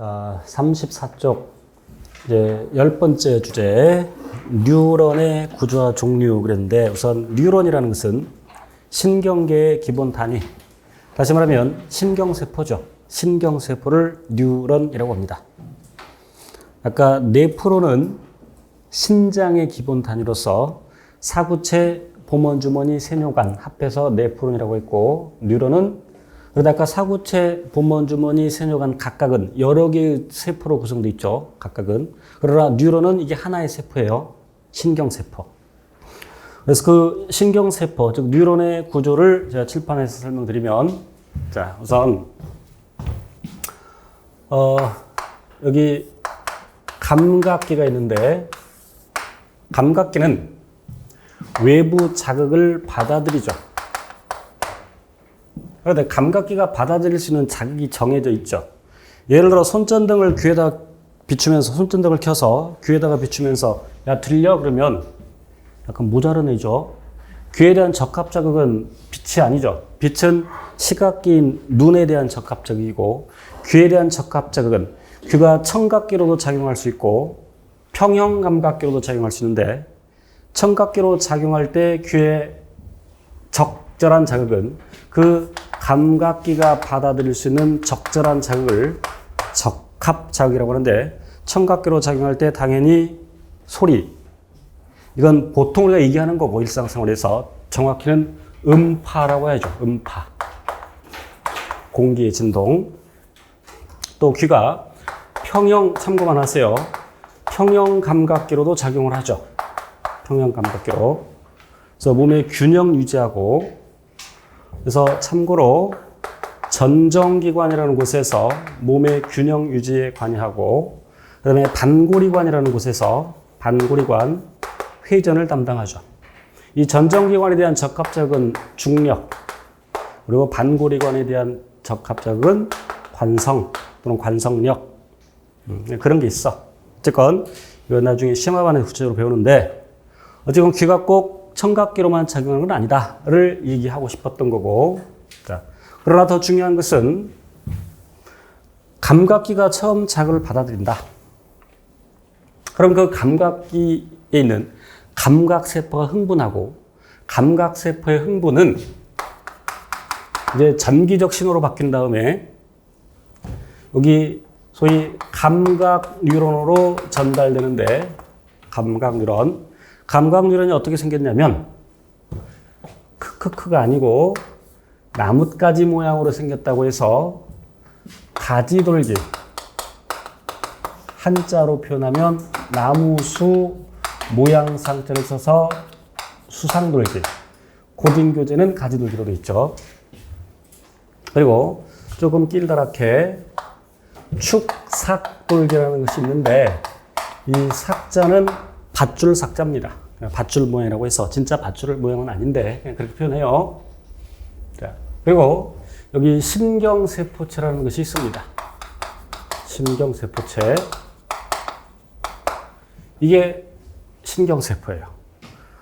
자, 34쪽 이제 열 번째 주제 뉴런의 구조와 종류 그랬는데 우선 뉴런이라는 것은 신경계의 기본 단위. 다시 말하면 신경세포죠. 신경세포를 뉴런이라고 합니다. 아까 네프로는 신장의 기본 단위로서 사구체, 보먼주머니, 세뇨관 합해서 네프론이라고 했고 뉴런은 그러다 아까 사구체, 보먼주머니, 세뇨관 각각은 여러 개의 세포로 구성되어 있죠. 각각은. 그러나 뉴런은 이게 하나의 세포예요. 신경세포. 그래서 그 신경세포, 즉 뉴런의 구조를 제가 칠판에서 설명드리면 자, 우선 어, 여기 감각기가 있는데 감각기는 외부 자극을 받아들이죠. 그런데 감각기가 받아들일 수 있는 자극이 정해져 있죠. 예를 들어 손전등을 귀에다 비추면서 손전등을 켜서 귀에다가 비추면서 야 들려 그러면 약간 모자란 애죠. 귀에 대한 적합 자극은 빛이 아니죠. 빛은 시각기인 눈에 대한 적합 자극이고 귀에 대한 적합 자극은 귀가 청각기로도 작용할 수 있고 평형 감각기로도 작용할 수 있는데 청각기로 작용할 때 귀에 적절한 자극은 그 감각기가 받아들일 수 있는 적절한 자극을 적합 자극이라고 하는데 청각기로 작용할 때 당연히 소리 이건 보통 우리가 얘기하는 거고 일상생활에서 정확히는 음파라고 해야죠. 음파 공기의 진동 또 귀가 평형 참고만 하세요. 평형 감각기로도 작용을 하죠. 평형 감각기로. 그래서 몸의 균형 유지하고 그래서 참고로 전정기관이라는 곳에서 몸의 균형 유지에 관여하고 그다음에 반고리관이라는 곳에서 반고리관 회전을 담당하죠. 이 전정기관에 대한 적합적은 중력 그리고 반고리관에 대한 적합적은 관성 또는 관성력 음, 그런 게 있어. 어쨌건 이거 나중에 심화반에 구체적으로 배우는데 어쨌건 귀가 꼭 청각기로만 작용하는 건 아니다를 얘기하고 싶었던 거고 자, 그러나 더 중요한 것은 감각기가 처음 자극을 받아들인다. 그럼 그 감각기에 있는 감각세포가 흥분하고 감각세포의 흥분은 이제 전기적 신호로 바뀐 다음에 여기 소위 감각 뉴런으로 전달되는데 감각 뉴런 감각 뉴런이 어떻게 생겼냐면 크크크가 아니고 나뭇가지 모양으로 생겼다고 해서 가지돌기. 한자로 표현하면 나무수 모양 상태를 써서 수상돌기. 고딩교재는 가지돌기로 되어 있죠. 그리고 조금 길다랗게 축삭돌기라는 것이 있는데 이 삭자는 밧줄 삭자입니다. 밧줄 모양이라고 해서 진짜 밧줄 모양은 아닌데 그렇게 표현해요. 자, 그리고 여기 신경세포체라는 것이 있습니다. 신경세포체. 이게 신경세포예요.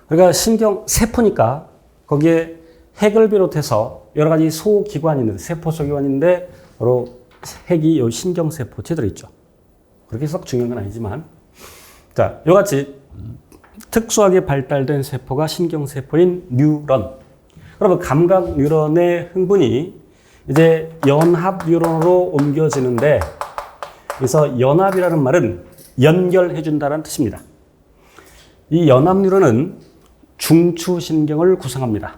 그러니까 신경세포니까 거기에 핵을 비롯해서 여러 가지 소기관이 있는데 세포 소기관인데 바로 핵이 요 신경세포체 들어있죠. 그렇게 썩 중요한 건 아니지만 자, 이같이 특수하게 발달된 세포가 신경세포인 뉴런. 그러면 감각 뉴런의 흥분이 이제 연합 뉴런으로 옮겨지는데 그래서 연합이라는 말은 연결해 준다는 뜻입니다. 이 연합 뉴런은 중추신경을 구성합니다.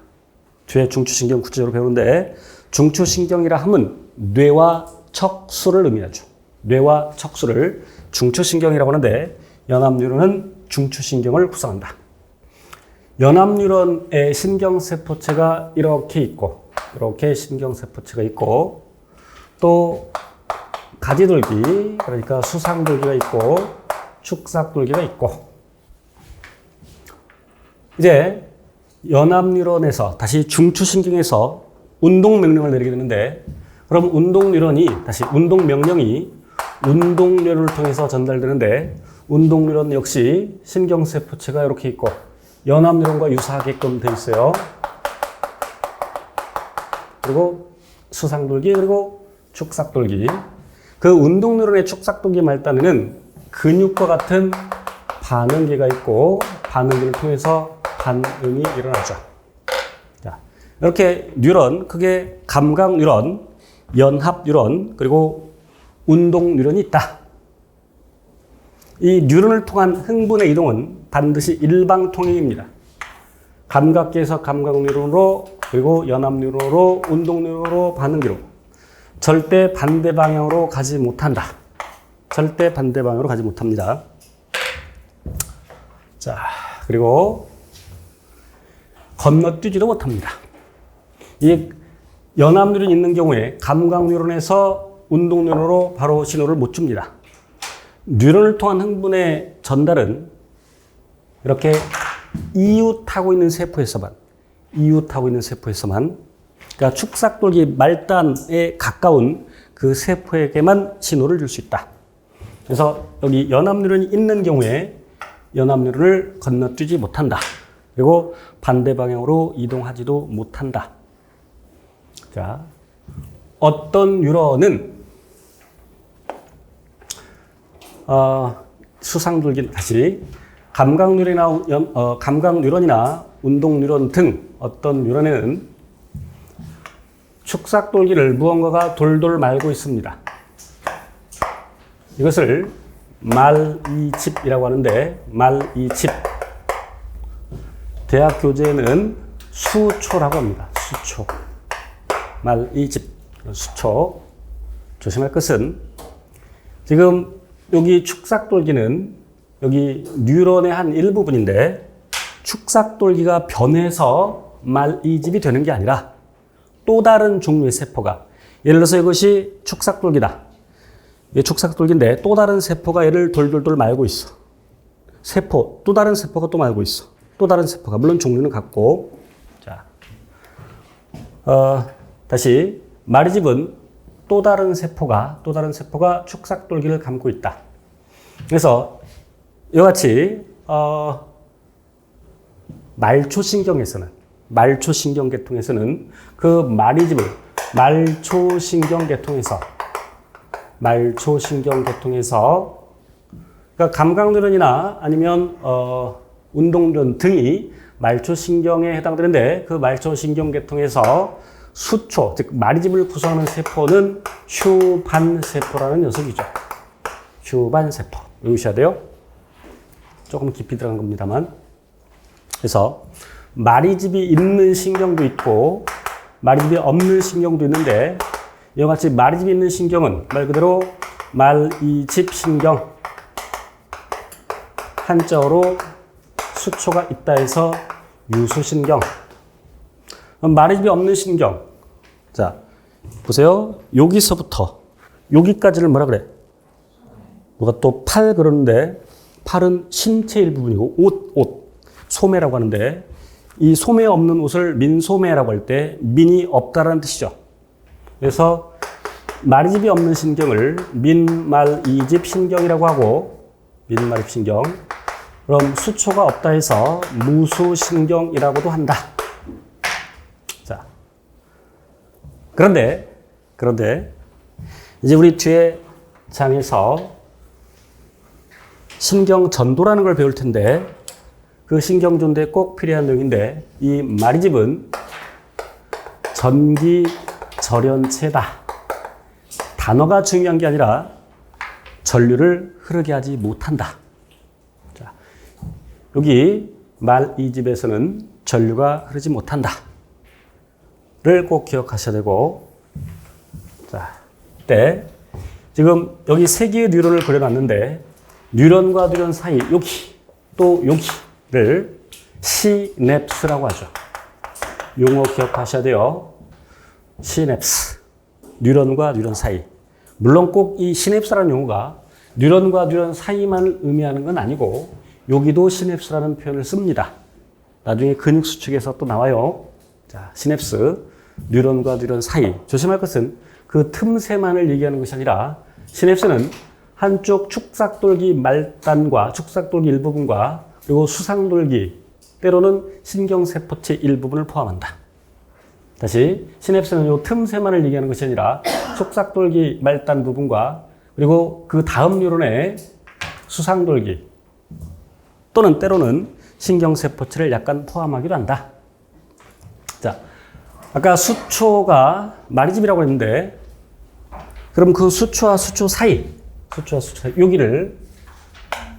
뒤에 중추신경 구체적으로 배우는데 중추신경이라 함은 뇌와 척수를 의미하죠. 뇌와 척수를 중추신경이라고 하는데 연합 뉴런은 중추신경을 구성한다. 연합뉴런의 신경세포체가 이렇게 있고 이렇게 신경세포체가 있고 또 가지돌기 그러니까 수상돌기가 있고 축삭돌기가 있고 이제 연합뉴런에서 다시 중추신경에서 운동 명령을 내리게 되는데 그럼 운동 뉴런이 다시 운동 명령이 운동 뉴런을 통해서 전달되는데 운동 뉴런 역시 신경세포체가 이렇게 있고 연합 뉴런과 유사하게끔 돼 있어요. 그리고 수상돌기 그리고 축삭돌기. 그 운동 뉴런의 축삭동기 말단에는 근육과 같은 반응기가 있고 반응기를 통해서 반응이 일어나죠. 자, 이렇게 뉴런, 크게 감각 뉴런, 연합 뉴런, 그리고 운동 뉴런이 있다. 이 뉴런을 통한 흥분의 이동은 반드시 일방통행입니다. 감각계에서 감각 뉴런으로 그리고 연합 뉴런으로 운동 뉴런으로 반응기로 절대 반대 방향으로 가지 못한다. 절대 반대 방향으로 가지 못합니다. 자, 그리고 건너뛰지도 못합니다. 이 연합 뉴런이 있는 경우에 감각 뉴런에서 운동 뉴런으로 바로 신호를 못 줍니다. 뉴런을 통한 흥분의 전달은 이렇게 이웃하고 있는 세포에서만 이웃하고 있는 세포에서만 그러니까 축삭돌기 말단에 가까운 그 세포에게만 신호를 줄 수 있다. 그래서 여기 연합뉴런이 있는 경우에 연합뉴런을 건너뛰지 못한다. 그리고 반대 방향으로 이동하지도 못한다. 자, 어떤 뉴런은 어, 수상돌기 다시 감각 뉴런이나 연- 어, 감각 뉴런이나 운동 뉴런 등 어떤 뉴런에는 축삭돌기를 무언가가 돌돌 말고 있습니다. 이것을 말이집이라고 하는데 말이집 대학 교재에는 수초라고 합니다. 수초 말이집 수초 조심할 것은 지금 여기 축삭돌기는 여기 뉴런의 한 일부분인데 축삭돌기가 변해서 말 이집이 되는 게 아니라 또 다른 종류의 세포가 예를 들어서 이것이 축삭돌기다. 이게 축삭돌기인데 또 다른 세포가 얘를 돌돌돌 말고 있어. 세포 또 다른 세포가 또 말고 있어. 또 다른 세포가 물론 종류는 같고 자 어, 다시 말이집은 또 다른 세포가 또 다른 세포가 축삭돌기를 감고 있다. 그래서 이와 같이 어, 말초신경에서는 말초신경계통에서는 그 말이집을 말초신경계통에서 말초신경계통에서 그러니까 감각뉴런이나 아니면 어, 운동뉴런 등이 말초신경에 해당되는데 그 말초신경계통에서 수초 즉 말이집을 구성하는 세포는 휴반세포라는 녀석이죠. 휴반세포 외우셔야 돼요. 조금 깊이 들어간 겁니다만. 그래서 마리집이 있는 신경도 있고 마리집이 없는 신경도 있는데 이와 같이 마리집이 있는 신경은 말 그대로 말이집 신경 한자어로 수초가 있다 해서 유수신경 마리집이 없는 신경 자 보세요 여기서부터 여기까지를 뭐라 그래 누가 또 팔 그러는데 팔은 신체 일부분이고 옷, 옷, 소매라고 하는데 이 소매 없는 옷을 민소매라고 할 때 민이 없다라는 뜻이죠. 그래서 말이집이 없는 신경을 민말이집 신경이라고 하고 민말입 신경. 그럼 수초가 없다 해서 무수신경이라고도 한다. 자. 그런데 그런데 이제 우리 뒤에 장에서 신경 전도라는 걸 배울 텐데 그 신경 전도에 꼭 필요한 내용인데 이 마리집은 전기 절연체다. 단어가 중요한 게 아니라 전류를 흐르게 하지 못한다. 자, 여기 말 이 집에서는 전류가 흐르지 못한다. 를꼭 기억하셔야 되고 자, 때 지금 여기 세 개의 뉴런을 그려놨는데 뉴런과 뉴런 사이 여기 또 여기를 시냅스라고 하죠. 용어 기억하셔야 돼요. 시냅스. 뉴런과 뉴런 사이. 물론 꼭 이 시냅스라는 용어가 뉴런과 뉴런 사이만을 의미하는 건 아니고 여기도 시냅스라는 표현을 씁니다. 나중에 근육 수축에서 또 나와요. 자, 시냅스. 뉴런과 뉴런 사이. 조심할 것은 그 틈새만을 얘기하는 것이 아니라 시냅스는 한쪽 축삭돌기 말단과 축삭돌기 일부분과 그리고 수상돌기 때로는 신경세포체 일부분을 포함한다. 다시 시냅스는 이 틈새만을 얘기하는 것이 아니라 축삭돌기 말단 부분과 그리고 그 다음 뉴런에 수상돌기 또는 때로는 신경세포체를 약간 포함하기도 한다. 자, 아까 수초가 마리집이라고 했는데 그럼 그 수초와 수초 사이, 수초와 수초 사이 여기를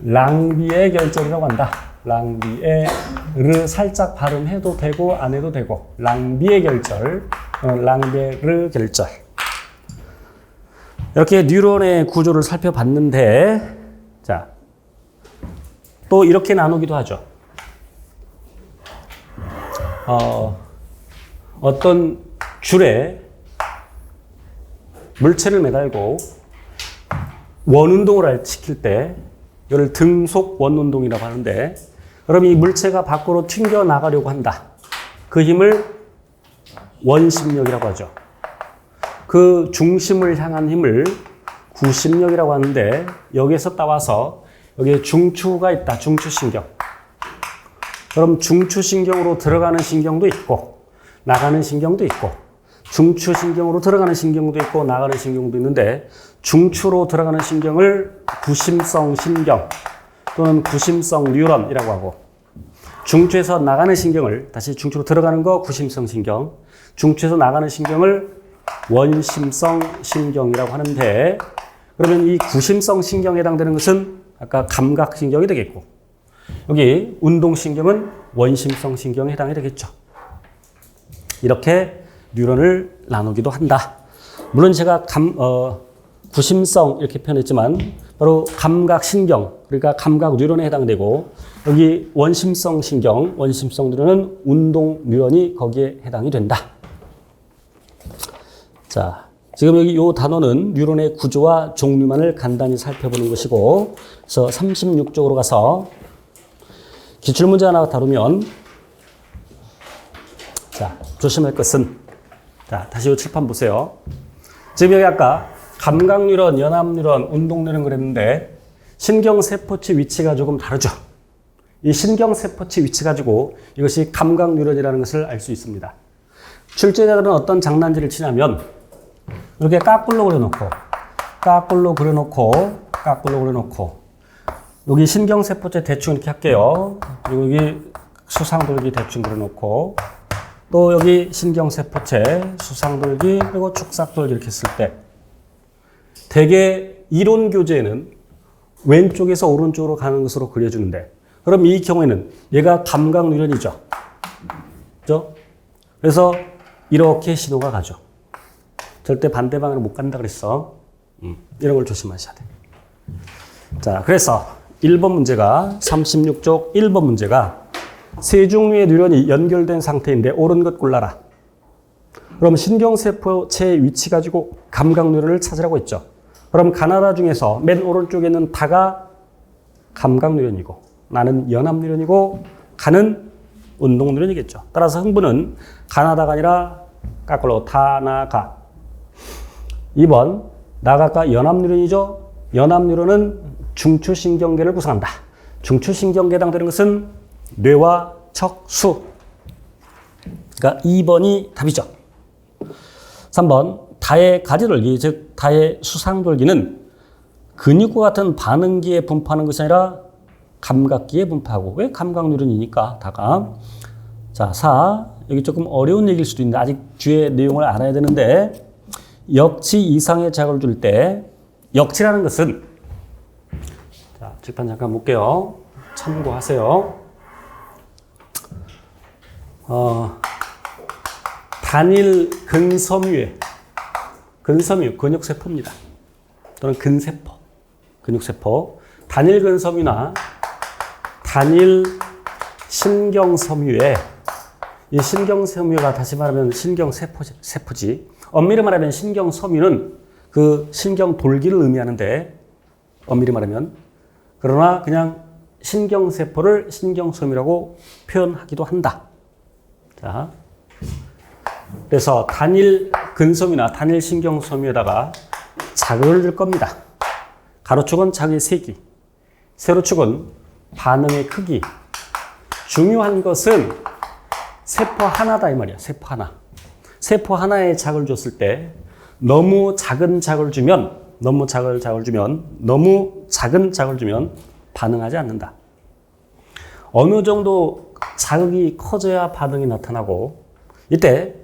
랑비의 결절이라고 한다. 랑비에를 살짝 발음해도 되고 안 해도 되고 랑비의 결절, 어, 랑비의 결절. 이렇게 뉴런의 구조를 살펴봤는데 자, 또 이렇게 나누기도 하죠. 어, 어떤 줄에 물체를 매달고 원운동을 시킬 때 이걸 등속 원운동이라고 하는데 그럼 이 물체가 밖으로 튕겨 나가려고 한다. 그 힘을 원심력이라고 하죠. 그 중심을 향한 힘을 구심력이라고 하는데 여기에서 따와서 여기에 중추가 있다. 중추신경. 그럼 중추신경으로 들어가는 신경도 있고 나가는 신경도 있고 중추 신경으로 들어가는 신경도 있고 나가는 신경도 있는데 중추로 들어가는 신경을 구심성 신경 또는 구심성 뉴런이라고 하고 중추에서 나가는 신경을 다시 중추로 들어가는 거 구심성 신경 중추에서 나가는 신경을 원심성 신경이라고 하는데 그러면 이 구심성 신경에 해당되는 것은 아까 감각 신경이 되겠고 여기 운동 신경은 원심성 신경에 해당이 되겠죠. 이렇게 뉴런을 나누기도 한다. 물론 제가 감, 어, 구심성 이렇게 표현했지만 바로 감각 신경, 그러니까 감각 뉴런에 해당되고 여기 원심성 신경, 원심성 뉴런은 운동 뉴런이 거기에 해당이 된다. 자, 지금 여기 이 단어는 뉴런의 구조와 종류만을 간단히 살펴보는 것이고, 그래서 36쪽으로 가서 기출문제 하나 다루면, 자, 조심할 것은, 자, 다시 이 칠판 보세요. 지금 여기 아까 감각 뉴런, 연합 뉴런, 운동 뉴런 그랬는데, 신경세포체 위치가 조금 다르죠. 이 신경세포체 위치 가지고 이것이 감각 뉴런이라는 것을 알 수 있습니다. 출제자들은 어떤 장난질을 치냐면, 이렇게 까꿀로 그려놓고, 까꿀로 그려놓고, 까꿀로 그려놓고, 여기 신경세포체 대충 이렇게 할게요. 그리고 여기 수상돌기 대충 그려놓고, 또 여기 신경세포체, 수상돌기, 그리고 축삭돌기 이렇게 했을 때, 대개 이론 교재에는 왼쪽에서 오른쪽으로 가는 것으로 그려주는데, 그럼 이 경우에는 얘가 감각 뉴런이죠. 그죠? 그래서 이렇게 신호가 가죠. 절대 반대 방향으로 못 간다 그랬어. 음, 이런 걸 조심하셔야 돼. 자, 그래서 1번 문제가 36쪽 1번 문제가 세 종류의 뉴런이 연결된 상태인데 옳은 것 골라라. 그럼 신경세포체 위치 가지고 감각 뉴런을 찾으라고 했죠. 그럼 가나다 중에서 맨 오른쪽에 있는 다가 감각 뉴런이고 나는 연합 뉴런이고 가는 운동 뉴런이겠죠. 따라서 흥분은 가나다가 아니라 까꿀로 타나가 2번 나가가 연합 뉴런이죠. 연합 뉴런은 중추신경계를 구성한다. 중추신경계에 해당되는 것은 뇌와 척수. 그러니까 2번이 답이죠. 3번 다의 가지돌기 즉 다의 수상돌기는 근육과 같은 반응기에 분포하는 것이 아니라 감각기에 분포하고 왜 감각뉴런이니까 다가 자 4. 여기 조금 어려운 얘기일 수도 있는데 아직 뒤에 내용을 알아야 되는데 역치 이상의 자극을 줄 때 역치라는 것은 자, 칠판 잠깐 볼게요. 참고하세요. 어, 단일 근섬유에 근섬유 근육세포입니다. 또는 근세포 근육세포 단일 근섬유나 단일 신경섬유에 이 신경섬유가 다시 말하면 신경세포지 세포지 엄밀히 말하면 신경섬유는 그 신경 돌기를 의미하는데 엄밀히 말하면 그러나 그냥 신경세포를 신경섬유라고 표현하기도 한다. 자, 그래서 단일 근섬유나 단일 신경섬유에다가 자극을 줄 겁니다. 가로축은 자극의 세기, 세로축은 반응의 크기. 중요한 것은 세포 하나다 이 말이야. 세포 하나. 세포 하나에 자극을 줬을 때 너무 작은 자극을 주면 너무 작은 자극을 주면 너무 작은 자극을 주면 반응하지 않는다. 어느 정도 자극이 커져야 반응이 나타나고 이때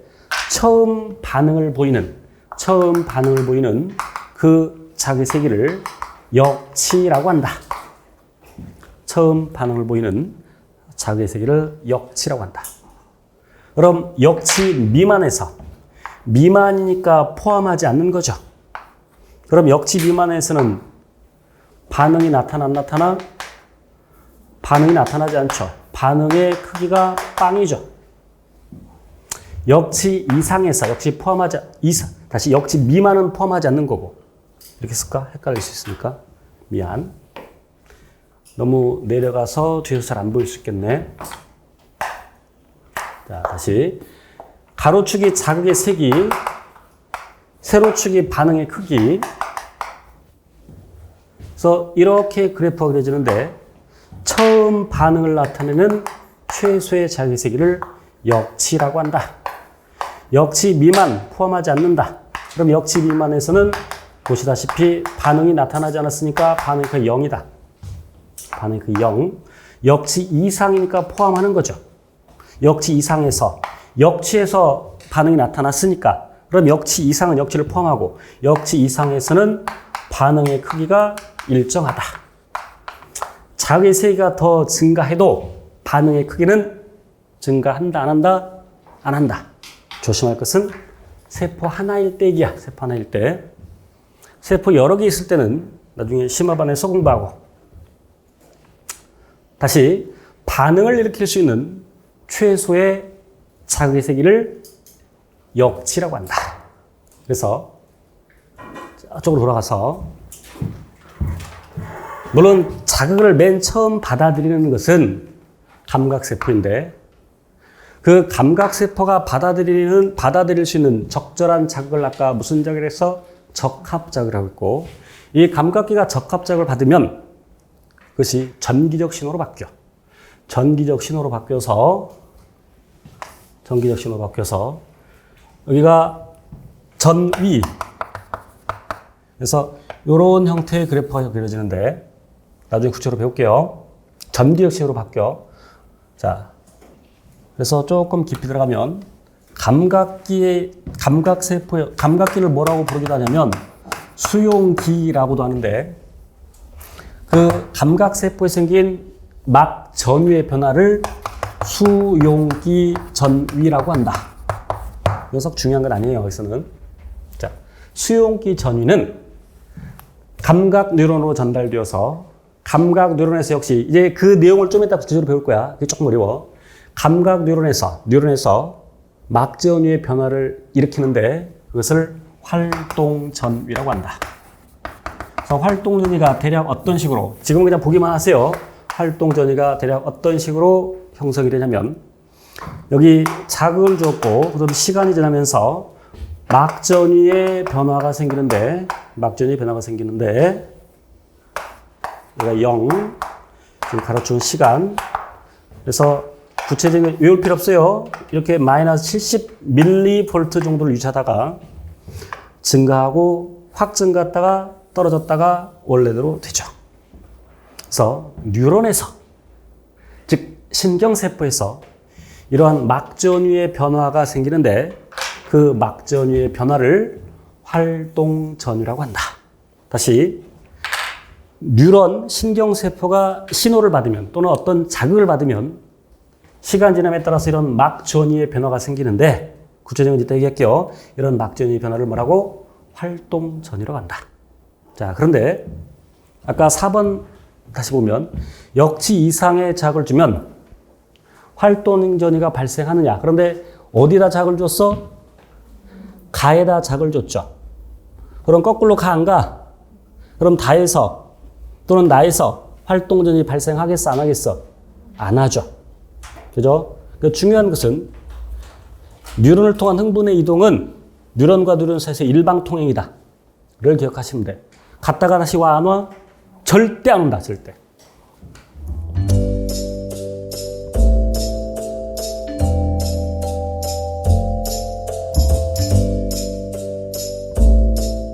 처음 반응을 보이는 처음 반응을 보이는 그 자극의 세기를 역치라고 한다. 처음 반응을 보이는 자극의 세기를 역치라고 한다. 그럼 역치 미만에서 미만이니까 포함하지 않는 거죠. 그럼 역치 미만에서는 반응이 나타나 안 나타나? 반응이 나타나지 않죠. 반응의 크기가 빵이죠. 역치 이상에서 역시 포함하지 이상 다시 역치 미만은 포함하지 않는 거고 이렇게 쓸까? 헷갈릴 수 있으니까 미안. 너무 내려가서 뒤에서 잘 안 보일 수 있겠네. 자 다시 가로축이 자극의 세기, 세로축이 반응의 크기. 그래서 이렇게 그래프가 그려지는데 처음 반응을 나타내는 최소의 자극의 세기를 역치라고 한다. 역치 미만 포함하지 않는다. 그럼 역치 미만에서는 보시다시피 반응이 나타나지 않았으니까 반응이 그 0이다. 반응이 그 0. 역치 이상이니까 포함하는 거죠. 역치 이상에서 역치에서 반응이 나타났으니까 그럼 역치 이상은 역치를 포함하고 역치 이상에서는 반응의 크기가 일정하다. 자극의 세기가 더 증가해도 반응의 크기는 증가한다 안 한다? 안 한다. 조심할 것은 세포 하나일 때이야. 세포 하나일 때. 세포 여러 개 있을 때는 나중에 심화반에서 공부하고 다시 반응을 일으킬 수 있는 최소의 자극의 세기를 역치라고 한다. 그래서 저쪽으로 돌아가서 물론 자극을 맨 처음 받아들이는 것은 감각세포인데 그 감각세포가 받아들이는, 받아들일 수 있는 적절한 자극을 아까 무슨 자극을 해서 적합자극을 하고 있고 이 감각기가 적합자극을 받으면 그것이 전기적 신호로 바뀌어. 전기적 신호로 바뀌어서 전기적 신호로 바뀌어서 여기가 전위 그래서 이런 형태의 그래프가 그려지는데 나중에 구체로 배울게요. 신호로 바뀌어. 자, 그래서 조금 깊이 들어가면 감각기의 감각 세포의 감각기를 뭐라고 부르기도 하냐면 수용기라고도 하는데 그 감각 세포에 생긴 막 전위의 변화를 수용기 전위라고 한다. 녀석 중요한 건 아니에요. 여기서는 자 수용기 전위는 감각 뉴런으로 전달되어서 감각 뉴런에서 역시 이제 그 내용을 좀 이따 구체적으로 배울 거야. 그게 조금 어려워. 감각 뉴런에서 뉴런에서 막전위의 변화를 일으키는데 그것을 활동 전위라고 한다. 그래서 활동 전위가 대략 어떤 식으로 지금 그냥 보기만 하세요. 활동 전위가 대략 어떤 식으로 형성이 되냐면 여기 자극을 줬고 그다음 시간이 지나면서 막전위의 변화가 생기는데 막전위 변화가 생기는데 여기가 0 지금 가로준 시간 그래서 구체적인 외울 필요 없어요. 이렇게 마이너스 70 밀리볼트 정도를 유지하다가 증가하고 확 증가했다가 떨어졌다가 원래대로 되죠. 그래서 뉴런에서 즉 신경세포에서 이러한 막전위의 변화가 생기는데 그 막전위의 변화를 활동전위라고 한다. 다시 뉴런 신경세포가 신호를 받으면 또는 어떤 자극을 받으면 시간 지남에 따라서 이런 막전위의 변화가 생기는데 구체적인 이따 얘기할게요. 이런 막전위 변화를 뭐라고? 활동전이라고 한다. 자, 그런데 아까 4번 다시 보면 역치 이상의 자극을 주면 활동전이가 발생하느냐. 그런데 어디다 자극을 줬어? 가에다 자극을 줬죠. 그럼 거꾸로 가 안 가? 그럼 다에서 또는 나에서 활동전이 발생하겠어 안 하겠어? 안 하죠. 그죠? 그 중요한 것은 뉴런을 통한 흥분의 이동은 뉴런과 뉴런 사이에서 일방통행이다. 를 기억하시면 돼. 갔다가 다시 와, 안 와? 절대 안 온다, 절대.